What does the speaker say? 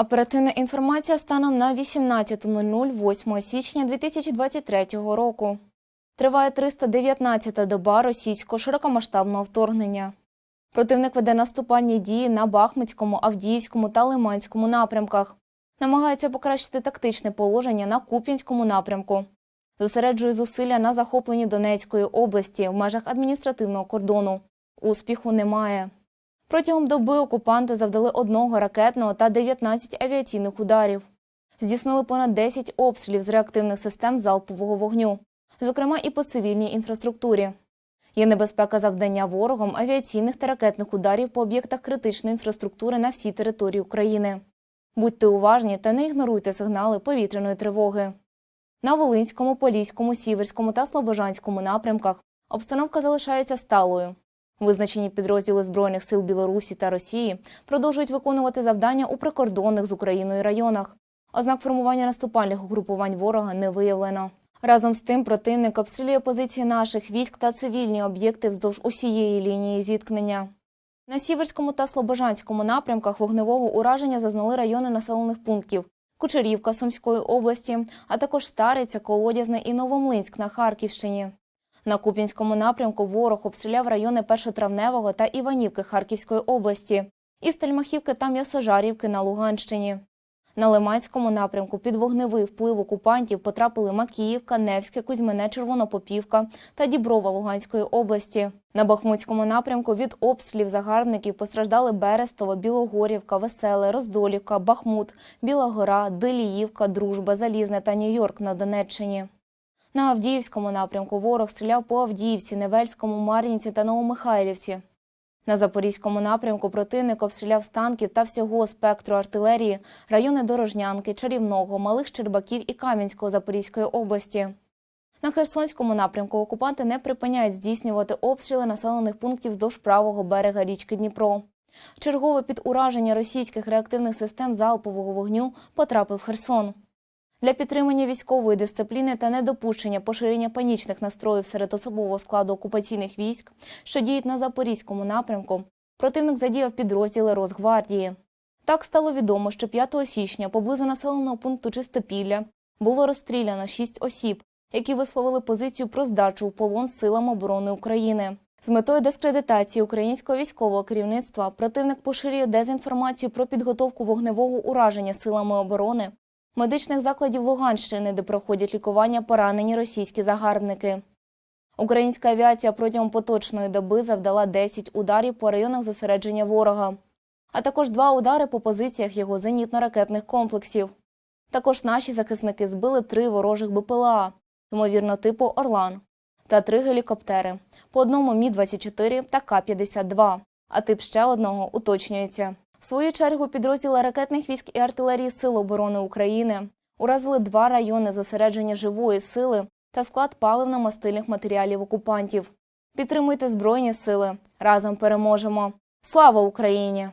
Оперативна інформація станом на 18.00 8 січня 2023 року. Триває 319-та доба російського широкомасштабного вторгнення. Противник веде наступальні дії на Бахмутському, Авдіївському та Лиманському напрямках. Намагається покращити тактичне положення на Куп'янському напрямку. Зосереджує зусилля на захопленні Донецької області в межах адміністративного кордону. Успіху немає. Протягом доби окупанти завдали одного ракетного та 19 авіаційних ударів. Здійснили понад 10 обстрілів з реактивних систем залпового вогню, зокрема і по цивільній інфраструктурі. Є небезпека завдання ворогом авіаційних та ракетних ударів по об'єктах критичної інфраструктури на всій території України. Будьте уважні та не ігноруйте сигнали повітряної тривоги. На Волинському, Поліському, Сіверському та Слобожанському напрямках обстановка залишається сталою. Визначені підрозділи Збройних сил Білорусі та Росії продовжують виконувати завдання у прикордонних з Україною районах. Ознак формування наступальних угрупувань ворога не виявлено. Разом з тим противник обстрілює позиції наших військ та цивільні об'єкти вздовж усієї лінії зіткнення. На Сіверському та Слобожанському напрямках вогневого ураження зазнали райони населених пунктів Кучерівка Сумської області, а також Стариця, Колодязне і Новомлинськ на Харківщині. На Куп'янському напрямку ворог обстріляв райони Першотравневого та Іванівки Харківської області, і Стельмахівки та М'ясожарівки на Луганщині. На Лиманському напрямку під вогневий вплив окупантів потрапили Макіївка, Невське, Кузьмине, Червонопопівка та Діброва Луганської області. На Бахмутському напрямку від обстрілів загарбників постраждали Берестово, Білогорівка, Веселе, Роздолівка, Бахмут, Біла Гора, Диліївка, Дружба, Залізне та Нью-Йорк на Донеччині. На Авдіївському напрямку ворог стріляв по Авдіївці, Невельському, Мар'їнці та Новомихайлівці. На Запорізькому напрямку противник обстріляв з танків та всього спектру артилерії райони Дорожнянки, Чарівного, Малих Щербаків і Кам'янського Запорізької області. На Херсонському напрямку окупанти не припиняють здійснювати обстріли населених пунктів вздовж правого берега річки Дніпро. Чергове під ураження російських реактивних систем залпового вогню потрапив Херсон. Для підтримання військової дисципліни та недопущення поширення панічних настроїв серед особового складу окупаційних військ, що діють на Запорізькому напрямку, противник задіяв підрозділи Росгвардії. Так стало відомо, що 5 січня поблизу населеного пункту Чистопілля було розстріляно 6 осіб, які висловили позицію про здачу у полон силам оборони України. З метою дискредитації українського військового керівництва противник поширює дезінформацію про підготовку вогневого ураження силами оборони медичних закладів Луганщини, де проходять лікування поранені російські загарбники. Українська авіація протягом поточної доби завдала 10 ударів по районах зосередження ворога, а також два удари по позиціях його зенітно-ракетних комплексів. Також наші захисники збили три ворожих БПЛА, ймовірно, типу Орлан, та три гелікоптери по одному Мі-24 та К-52, а тип ще одного уточнюється. В свою чергу підрозділи ракетних військ і артилерії Сил оборони України уразили два райони зосередження живої сили та склад паливно-мастильних матеріалів окупантів. Підтримуйте Збройні сили. Разом переможемо. Слава Україні!